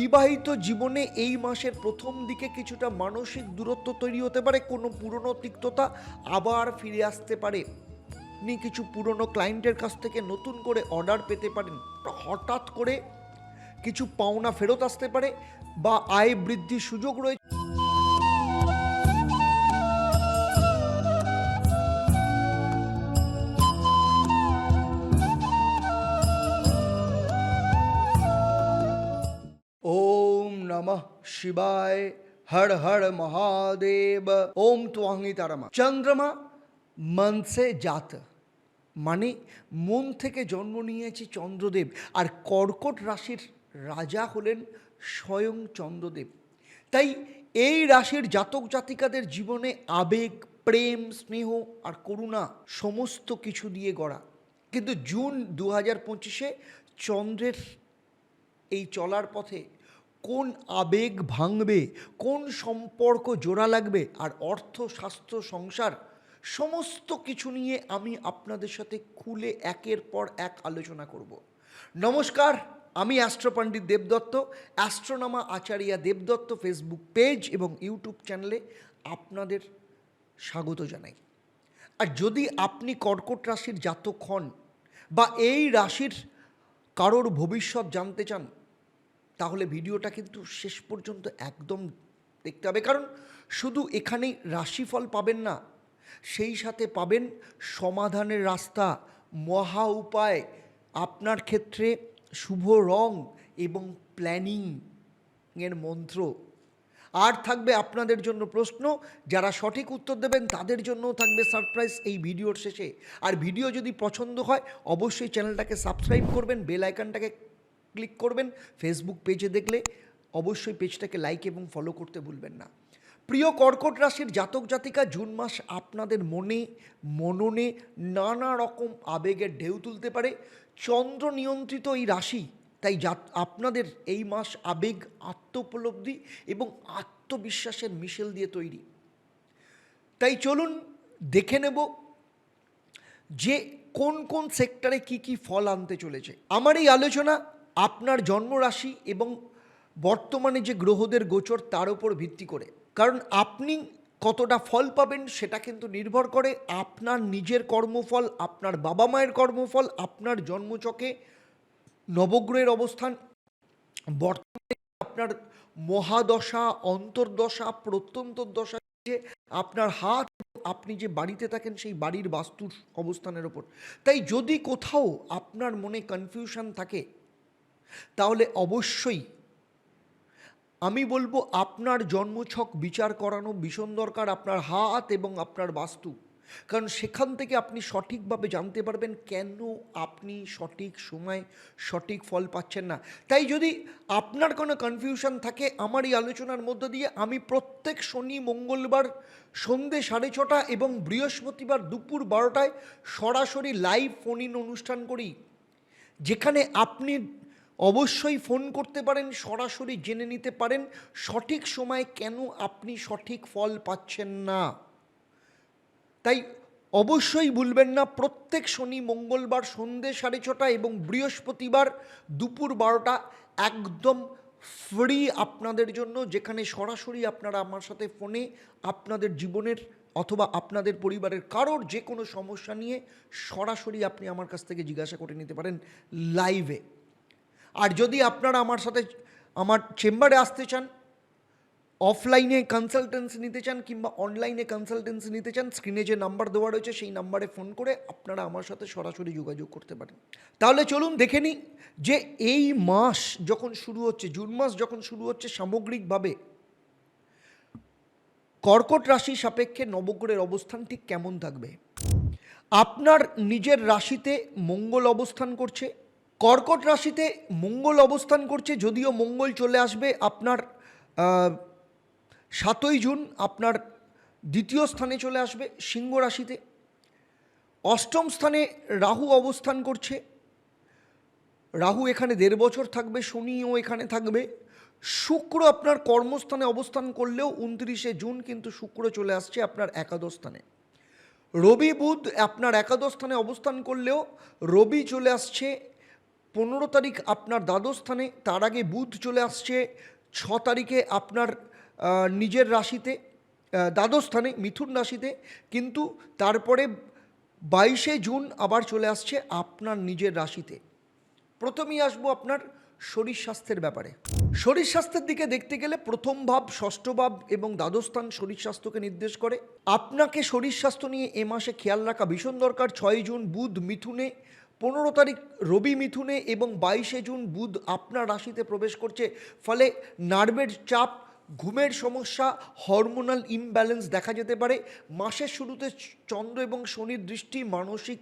বিবাহিত জীবনে এই মাসের প্রথম দিকে কিছুটা মানসিক দূরত্ব তৈরি হতে পারে, কোনো পুরনো তিক্ততা আবার ফিরে আসতে পারে। আপনি কিছু পুরনো ক্লায়েন্টের কাছ থেকে নতুন করে অর্ডার পেতে পারেন, হঠাৎ করে কিছু পাওনা ফেরত আসতে পারে বা আয় বৃদ্ধির সুযোগ রয়েছে নমঃ শিবায় হর হর মহাদেব ওম ত্বাঙ্গি তারামা চন্দ্রমা মনসে জাত মানে মন থেকে জন্ম নিয়েছে চন্দ্রদেব, আর কর্কট রাশির রাজা হলেন স্বয়ং চন্দ্রদেব। তাই এই রাশির জাতক জাতিকাদের জীবনে আবেগ, প্রেম, স্নেহ আর করুণা সমস্ত কিছু দিয়ে গড়া। কিন্তু জুন দু হাজার পঁচিশে চন্দ্রের এই চলার পথে কোন আবেগ ভাঙবে, কোন সম্পর্ক জোড়া লাগবে আর অর্থ, স্বাস্থ্য, সংসার সমস্ত কিছু নিয়ে আমি আপনাদের সাথে খুলে একের পর এক আলোচনা করব। নমস্কার, আমি astro pandit Debdutta, Astronama Acharya Debdutta Facebook page এবং ইউটিউব চ্যানেলে আপনাদের স্বাগত জানাই। আর যদি আপনি কর্কট রাশির জাতক হন বা এই রাশির কারোর ভবিষ্যৎ জানতে চান তাহলে ভিডিওটা কিন্তু শেষ পর্যন্ত একদম দেখতে হবে। কারণ শুধু এখানেই রাশিফল পাবেন না, সেই সাথে পাবেন সমাধানের রাস্তা, মহা উপায়, আপনার ক্ষেত্রে শুভ রং এবং প্ল্যানিং এর মন্ত্র। আর থাকবে আপনাদের জন্য প্রশ্ন, যারা সঠিক উত্তর দেবেন তাদের জন্যও থাকবে সারপ্রাইজ এই ভিডিওর শেষে। আর ভিডিও যদি পছন্দ হয়, অবশ্যই চ্যানেলটাকে সাবস্ক্রাইব করবেন বেল আইকনটাকে ক্লিক করবেন ফেসবুক পেজে দেখলে অবশ্যই পেজটাকে লাইক এবং ফলো করতে ভুলবেন না। প্রিয় কর্কট রাশির জাতক জাতিকা, জুন মাস আপনাদের মনে, মননে নানা রকম আবেগের ঢেউ তুলতে পারে। চন্দ্র নিয়ন্ত্রিত এই রাশি, তাই আপনাদের এই মাস আবেগ, আত্মোপলব্ধি এবং আত্মবিশ্বাসের মিশেল দিয়ে তৈরি। তাই চলুন দেখে নেব যে কোন কোন সেক্টরে কি কি ফল আনতে চলেছে। আমার এই আলোচনা আপনার জন্মরাশি এবং বর্তমানে যে গ্রহদের গোচর তার উপর ভিত্তি করে। কারণ আপনি কতটা ফল পাবেন সেটা কিন্তু নির্ভর করে আপনার নিজের কর্মফল, আপনার বাবা মায়ের কর্মফল, আপনার জন্মচকে, নবগ্রহের অবস্থান, বর্তমানে আপনার মহাদশা, অন্তর্দশা প্রত্যন্তর দশা যে আপনার হাত, আপনি যে বাড়িতে থাকেন সেই বাড়ির বাস্তুর অবস্থানের ওপর তাই যদি কোথাও আপনার মনে কনফিউশন থাকে তাহলে অবশ্যই আমি বলব আপনার জন্মছক বিচার করানো ভীষণ দরকার, আপনার হাত এবং আপনার বাস্তু। কারণ সেখান থেকে আপনি সঠিকভাবে জানতে পারবেন কেন আপনি সঠিক সময় সঠিক ফল পাচ্ছেন না। তাই যদি আপনার কোনো কনফিউশন থাকে আমার এই আলোচনার মধ্য দিয়ে, আমি প্রত্যেক শনি, মঙ্গলবার সন্ধে সাড়ে ছটা এবং বৃহস্পতিবার দুপুর বারোটায় সরাসরি লাইভ ফোন ইন অনুষ্ঠান করি। যেখানে আপনি অবশ্যই ফোন করতে পারেন, সরাসরি জেনে নিতে পারেন সঠিক সময় কেন আপনি সঠিক ফল পাচ্ছেন না। তাই অবশ্যই ভুলবেন না, প্রত্যেক শনি মঙ্গলবার সন্ধে সাড়ে ছটা এবং বৃহস্পতিবার দুপুর বারোটা একদম ফ্রি আপনাদের জন্য, যেখানে সরাসরি আপনারা আমার সাথে ফোনে আপনাদের জীবনের অথবা আপনাদের পরিবারের কারোর যে কোনো সমস্যা নিয়ে সরাসরি আপনি আমার কাছ থেকে জিজ্ঞাসা করে নিতে পারেন লাইভে আর যদি আপনারা আমার সাথে আমার চেম্বারে আসতে চান অফলাইনে কনসালটেন্সি নিতে চান কিংবা অনলাইনে কনসালটেন্সি নিতে চান স্ক্রিনে যে নাম্বার দেওয়া রয়েছে সেই নাম্বারে ফোন করে আপনারা আমার সাথে সরাসরি যোগাযোগ করতে পারেন। তাহলে চলুন দেখে নিই যে এই মাস যখন শুরু হচ্ছে, জুন মাস যখন শুরু হচ্ছে সামগ্রিকভাবে, কর্কট রাশি সাপেক্ষে নবগ্রহের অবস্থান ঠিক কেমন থাকবে? আপনার নিজের রাশিতে মঙ্গল অবস্থান করছে কর্কট রাশিতে মঙ্গল অবস্থান করছে, যদিও মঙ্গল চলে আসবে আপনার সাতই জুন, আপনার দ্বিতীয় স্থানে চলে আসবে সিংহ রাশিতে। অষ্টম স্থানে রাহু অবস্থান করছে। রাহু এখানে দেড় বছর থাকবে, শনিও এখানে থাকবে। শুক্র আপনার কর্মস্থানে অবস্থান করলেও উনত্রিশে জুন কিন্তু শুক্র চলে আসছে আপনার একাদশ স্থানে। রবি বুধ আপনার একাদশ স্থানে অবস্থান করলেও রবি চলে আসছে পনেরো তারিখ আপনার দ্বাদশ স্থানে তার আগে বুধ চলে আসছে ছ তারিখে আপনার নিজের রাশিতে আহ, দ্বাদশ স্থানে মিথুন রাশিতে কিন্তু তারপরে বাইশে জুন আবার চলে আসছে আপনার নিজের রাশিতে। প্রথমেই আসব আপনার শরীর স্বাস্থ্যের ব্যাপারে। শরীর স্বাস্থ্যের দিকে দেখতে গেলে প্রথম ভাব ষষ্ঠ ভাব এবং দ্বাদশ স্থান শরীর স্বাস্থ্যকে নির্দেশ করে। আপনাকে শরীর স্বাস্থ্য নিয়ে এ মাসে খেয়াল রাখা ভীষণ দরকার। ছয় জুন বুধ মিথুনে পনেরো তারিখ রবি মিথুনে এবং বাইশে জুন বুধ আপনার রাশিতে প্রবেশ করছে। ফলে নার্ভের চাপ, ঘুমের সমস্যা, হরমোনাল ইমব্যালেন্স দেখা যেতে পারে। মাসের শুরুতে চন্দ্র এবং শনির দৃষ্টি মানসিক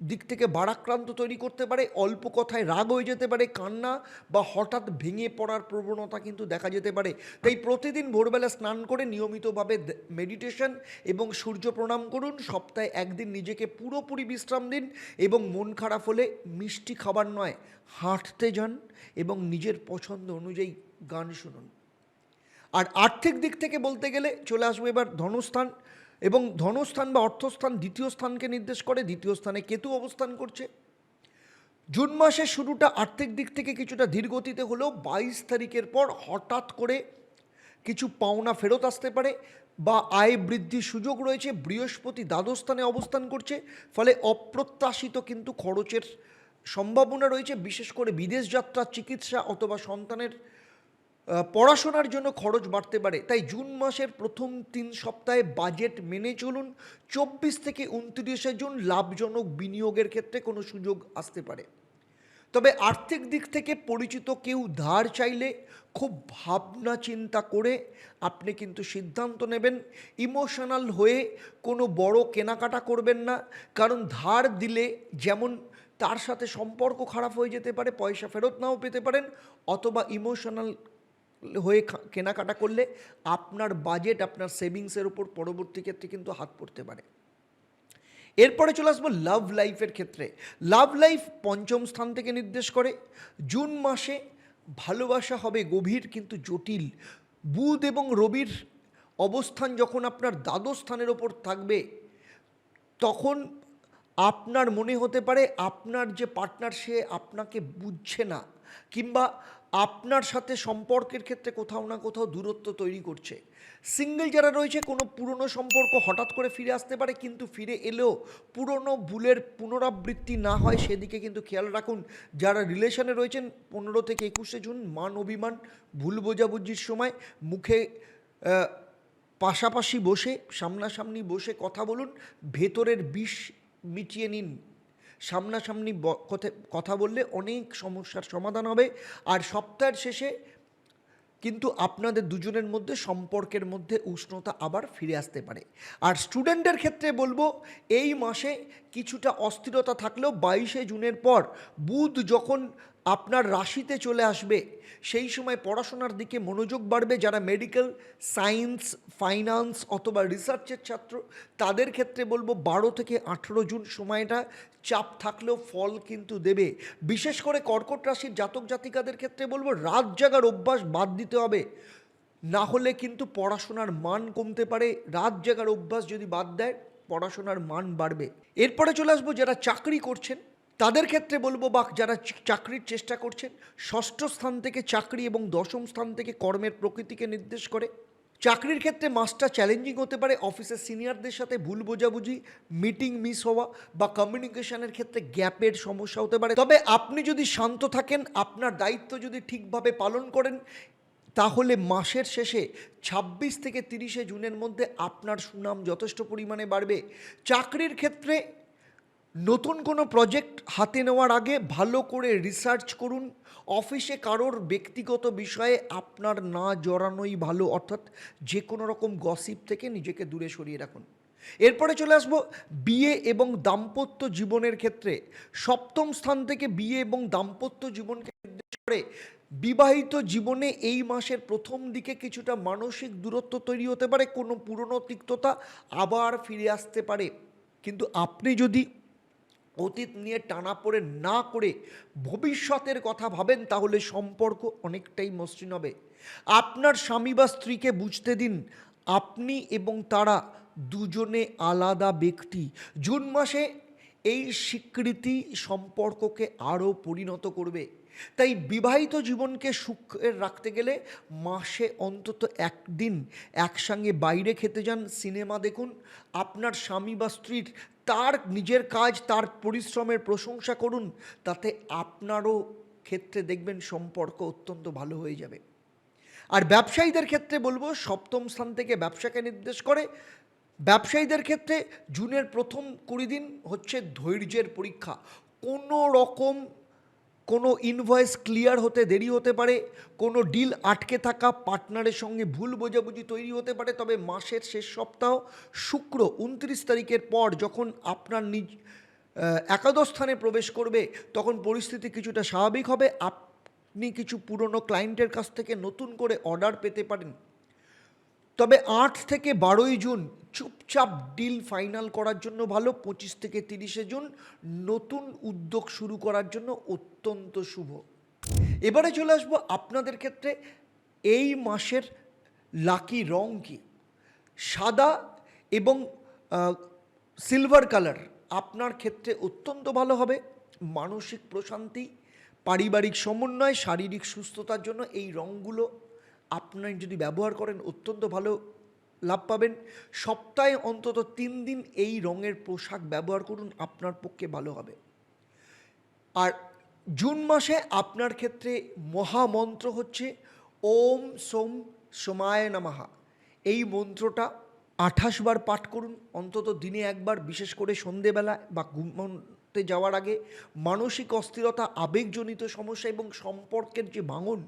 দিক থেকে বারাক্রান্ত তৈরি করতে পারে, অল্প কথায় রাগ হয়ে যেতে পারে, কান্না বা হঠাৎ ভেঙে পড়ার প্রবণতা কিন্তু দেখা যেতে পারে। তাই প্রতিদিন ভোরবেলা স্নান করে নিয়মিতভাবে মেডিটেশন এবং সূর্য প্রণাম করুন। সপ্তাহে একদিন নিজেকে পুরোপুরি বিশ্রাম দিন এবং মন খারাপ হলে মিষ্টি খাবার নয়, হাঁটতে যান এবং নিজের পছন্দ অনুযায়ী গান শুনুন। আর আর্থিক দিক থেকে বলতে গেলে চলে আসব এবার ধনস্থান। এবং ধনস্থান বা অর্থস্থান দ্বিতীয় স্থানকে নির্দেশ করে, দ্বিতীয় স্থানে কেতু অবস্থান করছে। জুন মাসের শুরুটা আর্থিক দিক থেকে কিছুটা ধীরগতিতে হলেও বাইশ তারিখের পর হঠাৎ করে কিছু পাওনা ফেরত আসতে পারে বা আয় বৃদ্ধির সুযোগ রয়েছে, বৃহস্পতি দ্বাদশ স্থানে অবস্থান করছে, ফলে অপ্রত্যাশিত কিন্তু খরচের সম্ভাবনা রয়েছে, বিশেষ করে বিদেশ যাত্রা চিকিৎসা অথবা সন্তানের পড়াশোনার জন্য খরচ বাড়তে পারে। তাই জুন মাসের প্রথম তিন সপ্তাহে বাজেট মেনে চলুন। চব্বিশ থেকে উনত্রিশে জুন লাভজনক বিনিয়োগের ক্ষেত্রে কোনো সুযোগ আসতে পারে। তবে আর্থিক দিক থেকে পরিচিত কেউ ধার চাইলে খুব ভাবনা চিন্তা করে আপনি কিন্তু সিদ্ধান্ত নেবেন। ইমোশনাল হয়ে কোনো বড় কেনাকাটা করবেন না। কারণ ধার দিলে যেমন তার সাথে সম্পর্ক খারাপ হয়ে যেতে পারে, পয়সা ফেরত নাও পেতে পারেন। অথবা ইমোশনাল হয়ে কেনাকাটা করলে আপনার বাজেট আপনার সেভিংসের উপর পরবর্তী ক্ষেত্রে কিন্তু হাত পড়তে পারে। এরপরে চলে আসব লাভ লাইফের ক্ষেত্রে। লাভ লাইফ পঞ্চম স্থান থেকে নির্দেশ করে। জুন মাসে ভালোবাসা হবে গভীর কিন্তু জটিল। বুধ এবং রবির অবস্থান যখন আপনার দ্বাদশ স্থানের ওপর থাকবে, তখন আপনার মনে হতে পারে আপনার যে পার্টনার সে আপনাকে বুঝছে না কিংবা আপনার সাথে সম্পর্কের ক্ষেত্রে কোথাও না কোথাও দূরত্ব তৈরি করছে। সিঙ্গেল যারা রয়েছে, কোনো পুরনো সম্পর্ক হঠাৎ করে ফিরে আসতে পারে, কিন্তু ফিরে এলেও পুরনো ভুলের পুনরাবৃত্তি না হয়, সেদিকে কিন্তু খেয়াল রাখুন। যারা রিলেশনে রয়েছেন, পনেরো থেকে একুশে জুন, মান অভিমান, ভুল বোঝাবুঝির সময়, মুখে পাশাপাশি বসে, সামনাসামনি বসে কথা বলুন, ভেতরের বিষ মিটিয়ে নিন। সামনাসামনি কথা বললে অনেক সমস্যার সমাধান হবে। আর সপ্তাহের শেষে কিন্তু আপনাদের দুজনের মধ্যে সম্পর্কের মধ্যে উষ্ণতা আবার ফিরে আসতে পারে। আর স্টুডেন্টের ক্ষেত্রে বলব, এই মাসে কিছুটা অস্থিরতা থাকলেও বাইশে জুনের পর বুধ যখন আপনার রাশিতে চলে আসবে। সেই সময় পড়াশোনার দিকে মনোযোগ বাড়বে যারা মেডিকেল সায়েন্স ফাইন্যান্স অথবা রিসার্চের ছাত্র, তাদের ক্ষেত্রে বলব বারো থেকে আঠেরো জুন সময়টা চাপ থাকলেও ফল কিন্তু দেবে। বিশেষ করে কর্কট রাশির জাতক জাতিকাদের ক্ষেত্রে বলব রাত জাগার অভ্যাস বাদ দিতে হবে। না হলে কিন্তু পড়াশোনার মান কমতে পারে। রাত জাগার অভ্যাস যদি বাদ দেয়, পড়াশোনার মান বাড়বে। এরপরে চলে আসব যারা চাকরি করছেন তাদের ক্ষেত্রে বলব বা যারা চাকরির চেষ্টা করছেন, ষষ্ঠ স্থান থেকে চাকরি এবং দশম স্থান থেকে কর্মের প্রকৃতিকে নির্দেশ করে। চাকরির ক্ষেত্রে মাসটা চ্যালেঞ্জিং হতে পারে, অফিসের সিনিয়রদের সাথে ভুল বোঝাবুঝি, মিটিং মিস হওয়া বা কমিউনিকেশনের ক্ষেত্রে গ্যাপের সমস্যা হতে পারে। তবে আপনি যদি শান্ত থাকেন, আপনার দায়িত্ব যদি ঠিকভাবে পালন করেন, তাহলে মাসের শেষে ২৬ থেকে তিরিশে জুনের মধ্যে আপনার সুনাম যথেষ্ট পরিমাণে বাড়বে। চাকরির ক্ষেত্রে নতুন কোনো প্রজেক্ট হাতে নেওয়ার আগে ভালো করে রিসার্চ করুন। অফিসে কারোর ব্যক্তিগত বিষয়ে আপনার না জড়ানোই ভালো, অর্থাৎ যে কোনো রকম গসিপ থেকে নিজেকে দূরে সরিয়ে রাখুন। এরপরে চলে আসব বিয়ে এবং দাম্পত্য জীবনের ক্ষেত্রে। সপ্তম স্থান থেকে বিয়ে এবং দাম্পত্য জীবনকে নির্দেশ করে বিবাহিত জীবনে এই মাসের প্রথম দিকে কিছুটা মানসিক দূরত্ব তৈরি হতে পারে, কোনো পুরনো তিক্ততা আবার ফিরে আসতে পারে। কিন্তু আপনি যদি অতীত নিয়ে টানা পড়ে না করে ভবিষ্যতের কথা ভাবেন, তাহলে সম্পর্ক অনেকটাই মসৃণ হবে। আপনার স্বামী বা স্ত্রীকে বুঝতে দিন, আপনি এবং তারা দুজনে আলাদা ব্যক্তি। জুন মাসে এই স্বীকৃতি সম্পর্ককে আরও পরিণত করবে। তাই বিবাহিত জীবনকে সুখের রাখতে গেলে মাসে অন্তত একদিন একসঙ্গে বাইরে খেতে যান, সিনেমা দেখুন। আপনার স্বামী বা স্ত্রীর তার নিজের কাজ, তার পরিশ্রমের প্রশংসা করুন, তাতে আপনারও ক্ষেত্রে দেখবেন সম্পর্ক অত্যন্ত ভালো হয়ে যাবে। আর ব্যবসায়ীদের ক্ষেত্রে বলব, সপ্তম স্থান থেকে ব্যবসাকে নির্দেশ করে। ব্যবসায়ীদের ক্ষেত্রে জুনের প্রথম কুড়ি দিন হচ্ছে ধৈর্যের পরীক্ষা। কোনো রকম কোনো ইনভয়েস ক্লিয়ার হতে দেরি হতে পারে, কোনো ডিল আটকে থাকা পার্টনারের সঙ্গে ভুল বোঝাবুঝি তৈরি হতে পারে, তবে মাসের শেষ সপ্তাহ, শুক্র উনত্রিশ তারিখের পর যখন আপনার নিজ একাদশ স্থানে প্রবেশ করবে, তখন পরিস্থিতি কিছুটা স্বাভাবিক হবে। আপনি কিছু পুরনো ক্লায়েন্টের কাছ থেকে নতুন করে অর্ডার পেতে পারেন। তবে আট থেকে বারোই জুন চুপচাপ ডিল ফাইনাল করার জন্য ভালো, পঁচিশ থেকে তিরিশে জুন নতুন উদ্যোগ শুরু করার জন্য অত্যন্ত শুভ। এবারে চলে আসব আপনাদের ক্ষেত্রে এই মাসের লাকি রং কি? সাদা এবং সিলভার কালার আপনার ক্ষেত্রে অত্যন্ত ভালো হবে। মানসিক প্রশান্তি, পারিবারিক সমন্বয়, শারীরিক সুস্থতার জন্য এই রঙগুলো আপনি যদি ব্যবহার করেন, অত্যন্ত ভালো লাভ পাবেন। সপ্তাহে অন্তত তিন দিন এই রঙের পোশাক ব্যবহার করুন, আপনার পক্ষে ভালো হবে। আর জুন মাসে আপনার ক্ষেত্রে মহামন্ত্র হচ্ছে, ওম সোম সোমায় নামাহা এই মন্ত্রটা আঠাশ বার পাঠ করুন, অন্তত দিনে একবার, বিশেষ করে সন্ধেবেলা বা ঘুমতে যাওয়ার আগে মানসিক অস্থিরতা, আবেগজনিত সমস্যা এবং সম্পর্কের যে ভাঙন,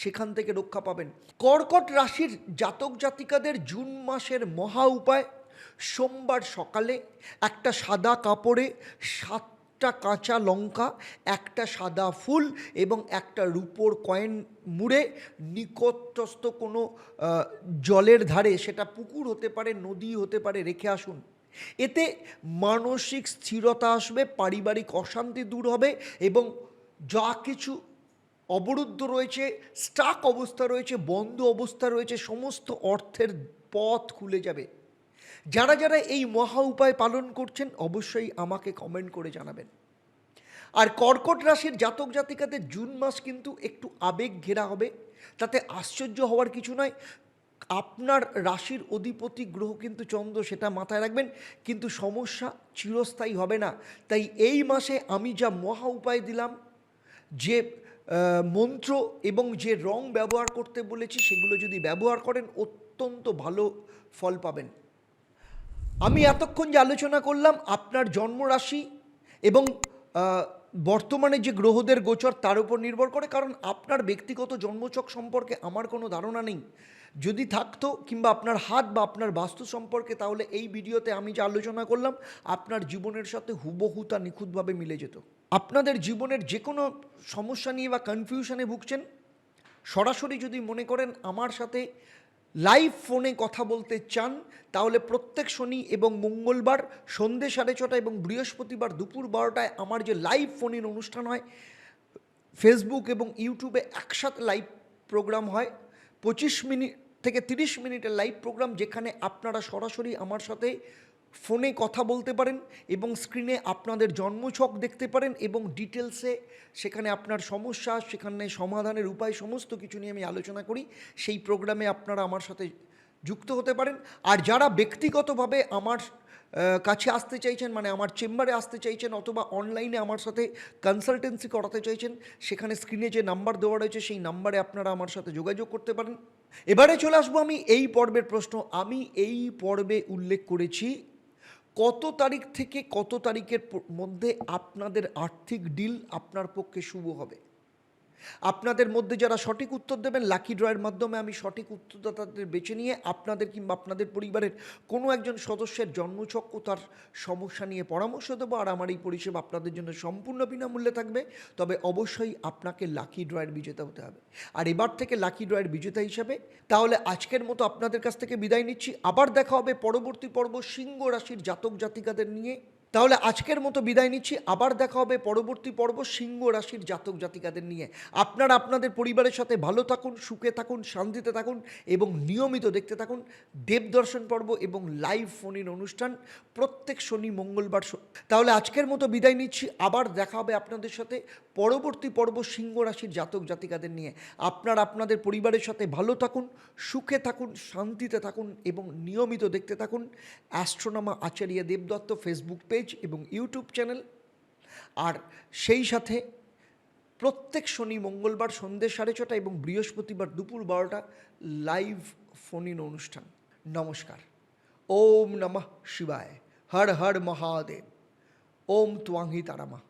সেখান থেকে রক্ষা পাবেন। কর্কট রাশির জাতক জাতিকাদের জুন মাসের মহা উপায়, সোমবার সকালে একটা সাদা কাপড়ে সাতটা কাঁচা লঙ্কা, একটা সাদা ফুল এবং একটা রূপোর কয়েন মুড়ে নিকটস্থ কোনো জলের ধারে, সেটা পুকুর হতে পারে, নদী হতে পারে, রেখে আসুন। এতে মানসিক স্থিরতা আসবে, পারিবারিক অশান্তি দূর হবে এবং যা কিছু অবরুদ্ধ রয়েছে স্টাক অবস্থা রয়েছে, বন্ধ অবস্থা রয়েছে, সমস্ত অর্থের পথ খুলে যাবে। যারা যারা এই মহা উপায় পালন করছেন, অবশ্যই আমাকে কমেন্ট করে জানাবেন। আর কর্কট রাশির জাতক জাতিকাদের জুন মাস কিন্তু একটু আবেগ ঘেরা হবে। তাতে আশ্চর্য হওয়ার কিছু নয়। আপনার রাশির অধিপতি গ্রহ কিন্তু চন্দ্র, সেটা মাথায় রাখবেন, কিন্তু সমস্যা চিরস্থায়ী হবে না। তাই এই মাসে আমি যা মহা উপায় দিলাম, যে মন্ত্র এবং যে রং ব্যবহার করতে বলেছি, সেগুলো যদি ব্যবহার করেন, অত্যন্ত ভালো ফল পাবেন। আমি এতক্ষণ যে আলোচনা করলাম, আপনার জন্মরাশি এবং বর্তমানে যে গ্রহদের গোচর তার উপর নির্ভর করে, কারণ আপনার ব্যক্তিগত জন্মচক সম্পর্কে আমার কোনো ধারণা নেই। যদি থাকতো কিংবা আপনার হাত বা আপনার বাস্তু সম্পর্কে, তাহলে এই ভিডিওতে আমি যে আলোচনা করলাম, আপনার জীবনের সাথে হুবহু তা নিখুঁতভাবে মিলে যেত। আপনাদের জীবনের যে কোনো সমস্যা নিয়ে বা কনফিউশনে ভুগছেন, সরাসরি যদি মনে করেন আমার সাথে লাইভ ফোনে কথা বলতে চান, তাহলে প্রত্যেক শনি এবং মঙ্গলবার সন্ধে সাড়ে ছটা এবং বৃহস্পতিবার দুপুর বারোটায় আমার যে লাইভ ফোনের অনুষ্ঠান হয় ফেসবুক এবং ইউটিউবে একসাথে লাইভ প্রোগ্রাম হয়। পঁচিশ মিনিট থেকে তিরিশ মিনিটের লাইভ প্রোগ্রাম যেখানে আপনারা সরাসরি আমার সাথে ফোনে কথা বলতে পারেন এবং স্ক্রিনে আপনাদের জন্মছক দেখতে পারেন এবং ডিটেলসে সেখানে আপনার সমস্যা, সেখানে সমাধানের উপায়, সমস্ত কিছু নিয়ে আমি আলোচনা করি। সেই প্রোগ্রামে আপনারা আমার সাথে যুক্ত হতে পারেন। আর যারা ব্যক্তিগতভাবে আমার কাছে আসতে চাইছেন মানে আমার চেম্বারে আসতে চাইছেন অথবা অনলাইনে আমার সাথে কনসালটেন্সি করাতে চাইছেন, সেখানে স্ক্রিনে যে নাম্বার দেওয়া রয়েছে, সেই নাম্বারে আপনারা আমার সাথে যোগাযোগ করতে পারেন। এবারে চলে আসব আমি এই পর্বের প্রশ্ন। আমি এই পর্বে উল্লেখ করেছি কত তারিখ থেকে কত তারিখের মধ্যে আপনাদের আর্থিক ডিল আপনার পক্ষে শুভ হবে? আপনাদের মধ্যে যারা সঠিক উত্তর দেবেন লাকি ড্রয়ের মাধ্যমে আমি সঠিক উত্তরদাতাদের বেছে নিয়ে আপনাদের কিংবা আপনাদের পরিবারের কোনো একজন সদস্যের জন্মছক তার সমস্যা নিয়ে পরামর্শ দেবো আর আমার এই পরিষেবা আপনাদের জন্য সম্পূর্ণ বিনামূল্যে থাকবে। তবে অবশ্যই আপনাকে লাকি ড্রয়ের বিজেতা হতে হবে। আর এবার থেকে লাকি ড্রয়ের বিজেতা হিসাবে তাহলে আজকের মতো আপনাদের কাছ থেকে বিদায় নিচ্ছি। আবার দেখা হবে পরবর্তী পর্ব সিংহ রাশির জাতক জাতিকাদের নিয়ে। তাহলে আজকের মতো বিদায় নিচ্ছি। আবার দেখা হবে পরবর্তী পর্ব সিংহ রাশির জাতক জাতিকাদের নিয়ে। আপনারা আপনাদের পরিবারের সাথে ভালো থাকুন, সুখে থাকুন, শান্তিতে থাকুন এবং নিয়মিত দেখতে থাকুন দেবদর্শন পর্ব এবং লাইভ ফোনের অনুষ্ঠান প্রত্যেক শনি, মঙ্গলবার তাহলে আজকের মতো বিদায় নিচ্ছি। আবার দেখা হবে আপনাদের সাথে পরবর্তী পর্ব সিংহ রাশির জাতক জাতিকাদের নিয়ে। আপনারা আপনাদের পরিবারের সাথে ভালো থাকুন, সুখে থাকুন, শান্তিতে থাকুন এবং নিয়মিত দেখতে থাকুন। অ্যাস্ট্রোনামা আচার্য দেবদত্ত ফেসবুক পেজ এবং ইউটিউব চ্যানেল। আর সেই সাথে প্রত্যেক শনি, মঙ্গলবার সন্ধ্যে সাড়ে ছটা এবং বৃহস্পতিবার দুপুর বারোটা লাইভ ফোন ইন অনুষ্ঠান। নমস্কার। ওম নমঃ শিবায়। হর হর মহাদেব। ওম তোয়াংহি তারামা।